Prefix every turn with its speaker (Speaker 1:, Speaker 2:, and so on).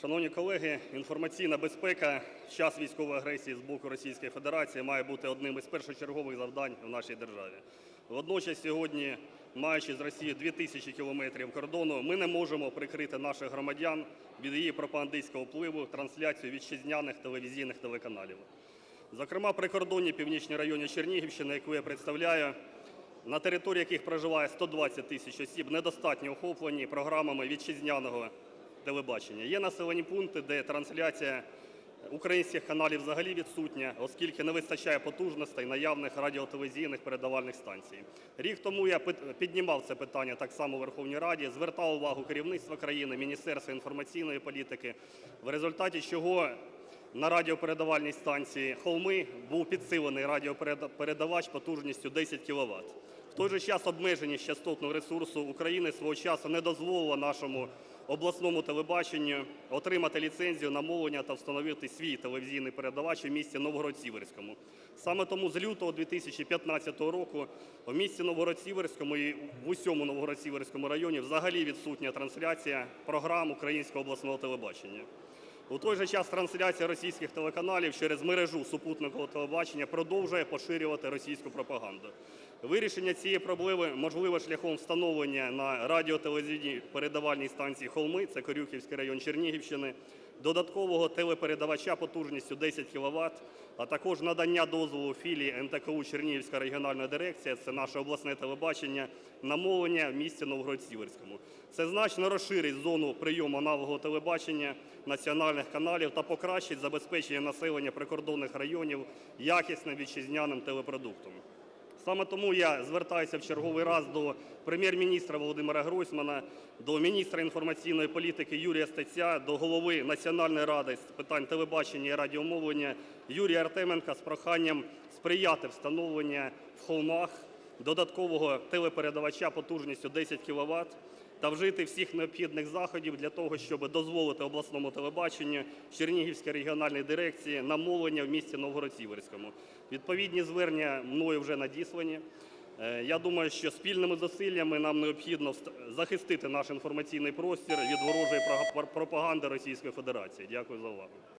Speaker 1: Шановні колеги, інформаційна безпека час військової агресії з боку Російської Федерації має бути одним із першочергових завдань в нашій державі. Водночас сьогодні, маючи з Росією 2 тисячі кілометрів кордону, ми не можемо прикрити наших громадян від її пропагандистського впливу трансляцією вітчизняних телевізійних телеканалів. Зокрема, прикордонні північні райони Чернігівщини, яку я представляю, на території яких проживає 120 тисяч осіб, недостатньо охоплені програмами вітчизняного телебачення. Є населені пункти, де трансляція українських каналів взагалі відсутня, оскільки не вистачає потужностей наявних радіотелевізійних передавальних станцій. Рік тому я піднімав це питання так само у Верховній Раді, звертав увагу керівництва країни, Міністерства інформаційної політики, в результаті чого на радіопередавальній станції Холми був підсилений радіопередавач потужністю 10 кВт. В той же час обмеженість частотного ресурсу України свого часу не дозволила нашому обласному телебаченню отримати ліцензію на мовлення та встановити свій телевізійний передавач у місті Новгород-Сіверському. Саме тому з лютого 2015 року у місті Новгород-Сіверському і в усьому Новгород-Сіверському районі взагалі відсутня трансляція програм Українського обласного телебачення. У той же час трансляція російських телеканалів через мережу супутникового телебачення продовжує поширювати російську пропаганду. Вирішення цієї проблеми можливе шляхом встановлення на радіотелевізійній передавальній станції Холми, це Корюхівський район Чернігівщини, додаткового телепередавача потужністю 10 кВт, а також надання дозволу філії НТКУ Чернігівська регіональна дирекція, це наше обласне телебачення, на мовлення в місті Новгород-Сіверському. Це значно розширить зону прийому аналогового телебачення національних каналів та покращить забезпечення населення прикордонних районів якісним вітчизняним телепродуктом. Саме тому я звертаюся в черговий раз до прем'єр-міністра Володимира Гройсмана, до міністра інформаційної політики Юрія Стеця, до голови Національної ради з питань телебачення і радіомовлення Юрія Артеменка з проханням сприяти встановленню в холмах додаткового телепередавача потужністю 10 кВт та вжити всіх необхідних заходів для того, щоб дозволити обласному телебаченню Чернігівській регіональній дирекції на мовлення в місті Новгород-Сіверському. Відповідні звернення мною вже надіслані. Е, Я думаю, що спільними зусиллями нам необхідно захистити наш інформаційний простір від ворожої пропаганди Російської Федерації. Дякую за увагу.